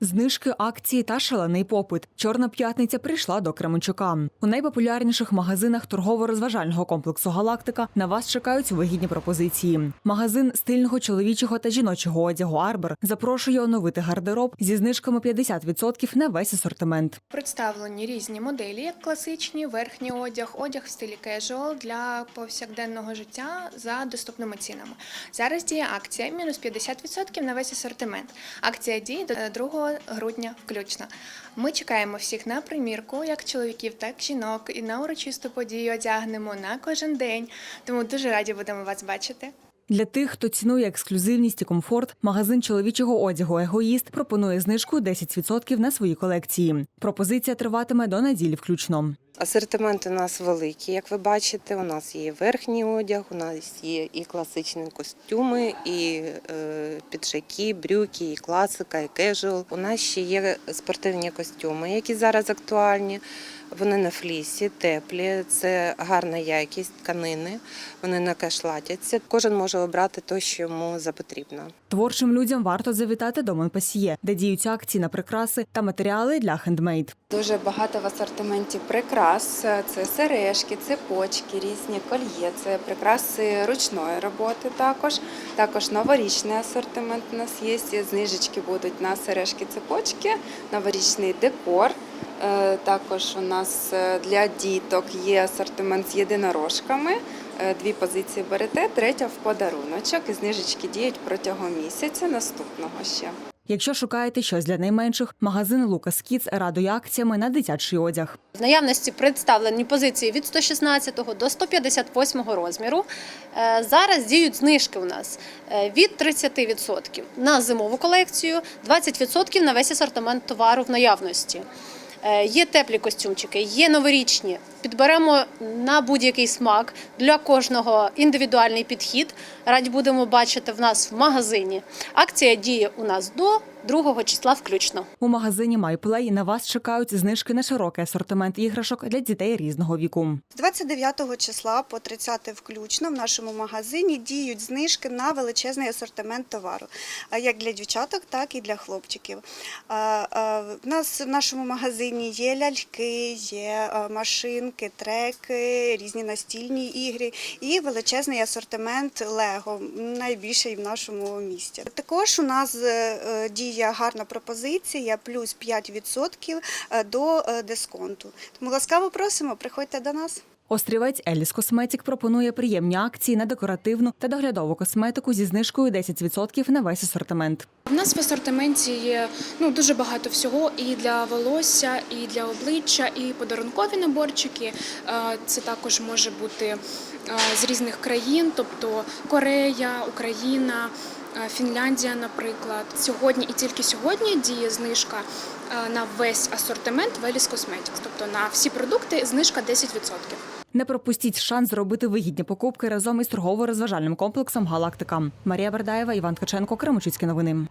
Знижки, акції та шалений попит. Чорна п'ятниця прийшла до Кременчука. У найпопулярніших магазинах торгово-розважального комплексу Галактика на вас чекають вигідні пропозиції. Магазин стильного чоловічого та жіночого одягу Арбор запрошує оновити гардероб зі знижками 50% на весь асортимент. Представлені різні моделі, як класичні, верхній одяг, одяг в стилі кежуал для повсякденного життя за доступними цінами. Зараз діє акція мінус 50% на весь асортимент. Акція діє до 2 грудня включно. Ми чекаємо всіх на примірку, як чоловіків, так і жінок, і на урочисту подію одягнемо на кожен день. Тому дуже раді будемо вас бачити. Для тих, хто цінує ексклюзивність і комфорт, магазин чоловічого одягу Егоїст пропонує знижку 10% на свої колекції. Пропозиція триватиме до неділі включно. Асортимент у нас великий, як ви бачите. У нас є верхній одяг, у нас є і класичні костюми, і е, піджаки, брюки, і класика, і кежуал. У нас ще є спортивні костюми, які зараз актуальні. Вони на флісі, теплі, це гарна якість тканини. Вони не кашлатяться. Кожен може обрати те, що йому запотрібно. Творчим людям варто завітати до Монпасьє, де діють акції на прикраси та матеріали для хендмейд. Дуже багато в асортименті прикрас. Це сережки, цепочки, різні кольє, це прикраси ручної роботи також. Також новорічний асортимент у нас є. Знижечки будуть на сережки, цепочки, новорічний декор. Е, Також у нас е, для діток є асортимент з єдинорожками. Е, Дві позиції берете, третя в подаруночок. І знижечки діють протягом місяця наступного ще. Якщо шукаєте щось для найменших, магазин Лукас Кіц радує акціями на дитячий одяг. В наявності представлені позиції від 116 до 158 розміру. Зараз діють знижки у нас від 30% на зимову колекцію, 20% на весь асортимент товару в наявності. Е, Є теплі костюмчики, є новорічні. Підберемо на будь-який смак для кожного індивідуальний підхід. Раді будемо бачити в нас в магазині. Акція діє у нас до 2 числа включно. У магазині MyPlay на вас чекають знижки на широкий асортимент іграшок для дітей різного віку. З 29 числа по 30 включно в нашому магазині діють знижки на величезний асортимент товару, як для дівчаток, так і для хлопчиків. А, а, нас в нашому магазині є ляльки, є машинки, треки, різні настільні ігри і величезний асортимент Лего, найбільший в нашому місті. Також у нас е, е, діє гарна пропозиція, плюс 5% до е, дисконту. Тому ласкаво просимо, приходьте до нас. Острівець Еліс Косметік пропонує приємні акції на декоративну та доглядову косметику зі знижкою 10% на весь асортимент. У нас в асортименті є ну дуже багато всього і для волосся, і для обличчя, і подарункові наборчики. Е, Це також може бути е, з різних країн, тобто Корея, Україна. е, Фінляндія, наприклад, сьогодні і тільки сьогодні діє знижка на весь асортимент Velis Cosmetics, тобто на всі продукти знижка 10%. Не пропустіть шанс зробити вигідні покупки разом із торгово-розважальним комплексом Галактика. Марія Бердаєва, Іван Ткаченко, Кремучицькі новини.